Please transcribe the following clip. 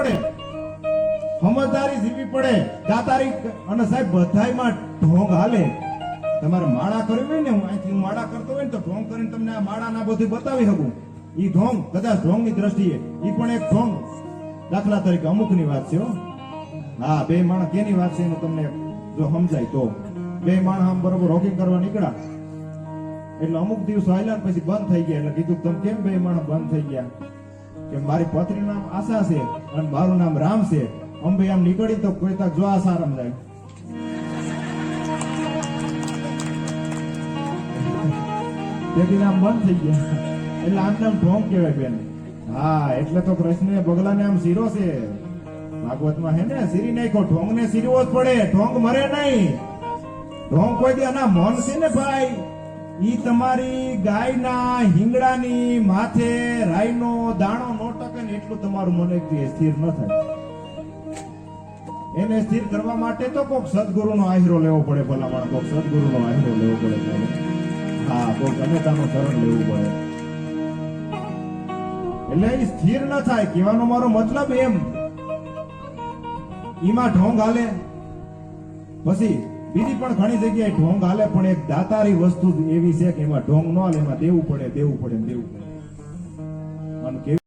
પડે. સમજદારી જીવી પડે. દાતારી અને સાહેબ, બધાયમાં ઢોંગ હાલે. તમારે માળા કરવી હોય ને, હું અહીંથી માળા કરતો હોય ને, તો ઢોંગ કરીને તમને આ માળા ના બધું બતાવી શકું. ઈ ઢોંગ, કદાચ ઢોંગની દ્રષ્ટિએ. ઈ પણ એક ઢોંગ. દાખલા તરીકે અમુકની વાત છે, હો. હા, બે માણસ કેની વાત છે એનું તમને જો સમજાય તો. બે માણસ આમ બરોબર રોકિંગ કરવા નીકળ્યા. એટલે અમુક દિવસો આયલા પછી બંધ થઈ ગયા. એટલે કીધું તમે કેમ બે માણસ બંધ થઈ ગયા? કે મારી પત્ની નામ આશા છે અને મારું નામ રામ છે. અંબે આમ નીકળી તો કોઈ તક જો આસારામ જાય. તેથી નામ બંધ થઈ ગયા. એટલે આમ નામ ઢોંગ કહેવાય બેન. હા, એટલે તો કૃષ્ણ બગલાને આમ શીરો છે. ભાગવતમાં હે ને, શીરી નાખ્યો. ઢોંગ ને શીરવો જ પડે. ઢોંગ મરે નહીં. ઢોંગ કોઈ દે ના મોન છે ને ભાઈ? ઈ તમારી ગાયના હિંગડાની માથે રાઈનો દાણો નો ટકે ને એટલું તમારું મને સ્થિર ન થાય. એને સ્થિર કરવા માટે તો કોક સદગુરુનો આશરો લેવો પડે ભલામણ, કોક સદગુરુનો આશરો લેવો પડે. હા, કોક અનેતાનો શરણ લેવું પડે. એટલે એ સ્થિર ન થાય, કહેવાનો મારો મતલબ એમ. ઈમાં ઢોંગ હાલે. પછી બીજી પણ ઘણી જગ્યાએ ઢોંગ હાલે, પણ એક દાતારી વસ્તુ એવી છે કે એમાં ઢોંગ ન હાલે, એમાં દેવું પડે દેવું પડે દેવું પડે.